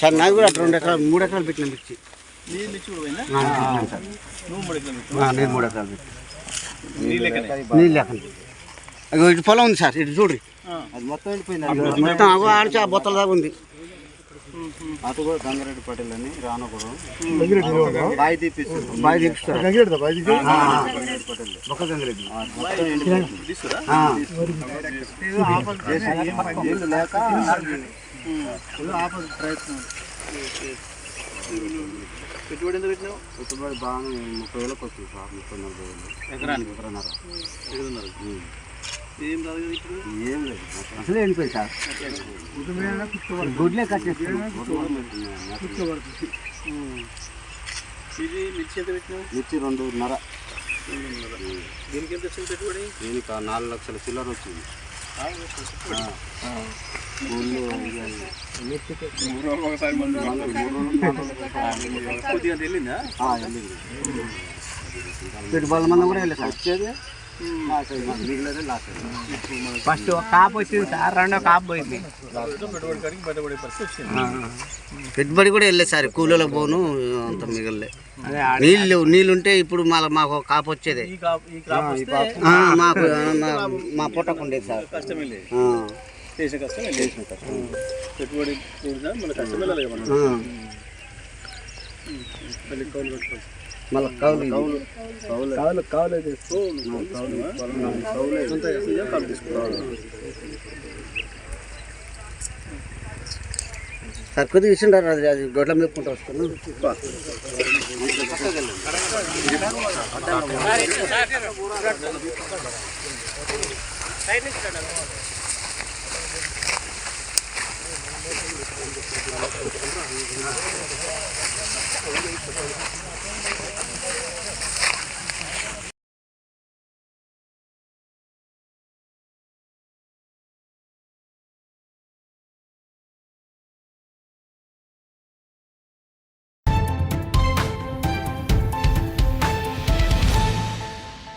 Sir నాకు కూడా రెండు ఎకరాలు మూడు ఎకరాలు పెట్టిన మిర్చి. నేను మూడు ఎకరాలు పెట్టిన. నీళ్ళు ఇటు పొలం ఉంది సార్ ఇటు చూడ్రి మొత్తం ఆడిచి ఆ బొత్తల దాకా ఉంది. అటు కూడా గంగారెడ్డి పటేల్ అని రానపురం బాయి తీపిస్తారు. గంగారెడ్డి గంగిరెడ్డి లేక ఆపద ప్రయత్నం. పెట్టుబడి ఎంత పెట్టినావు? పెట్టుబడి బాగా ముప్పై వేలకు వస్తుంది సార్ ముప్పై నలభై వేలు. ఎకరానికి? ఎకరన్నర. ఎకరన్నర. ఏం రాదు కదా ఇప్పుడు? ఏం లేదు. అసలే వెళ్ళిపోయింది సార్. గుడ్లే ఇది మిర్చి ఎంత పెట్టినావు? మిర్చి రెండున్నర. దీనికి ఎంత వచ్చింది పెట్టుబడి? దీనికి ఆ నాలుగు లక్షల చిల్లర వచ్చింది. పెట్టుబడుల మందం కూడా వెళ్ళలేదు సార్. వచ్చేది? ఫస్ట్ ఒక కాపు వచ్చింది సార్ రెండో కాపు పోయింది. పెట్టుబడి కూడా వెళ్ళలేదు సార్ కూలీలకు పోను అంత మిగలలే. అదే నీళ్ళు లేవు నీళ్ళు ఉంటే ఇప్పుడు మళ్ళీ మాకు ఒక కాపు వచ్చేదే. ఈ కాప్ ఈ క్రాప్ వస్తే ఆ, మాకు మా- పొట్టకు ఉండేది సార్. కష్టం చేసిన కష్టం పెట్టుబడి మన మళ్ళీ కౌలు కౌలు. కౌలు. సార్ కొద్దిగా ఇచ్చిండారు అది అది గొడ్ల మేపుకుంటూ వస్తాను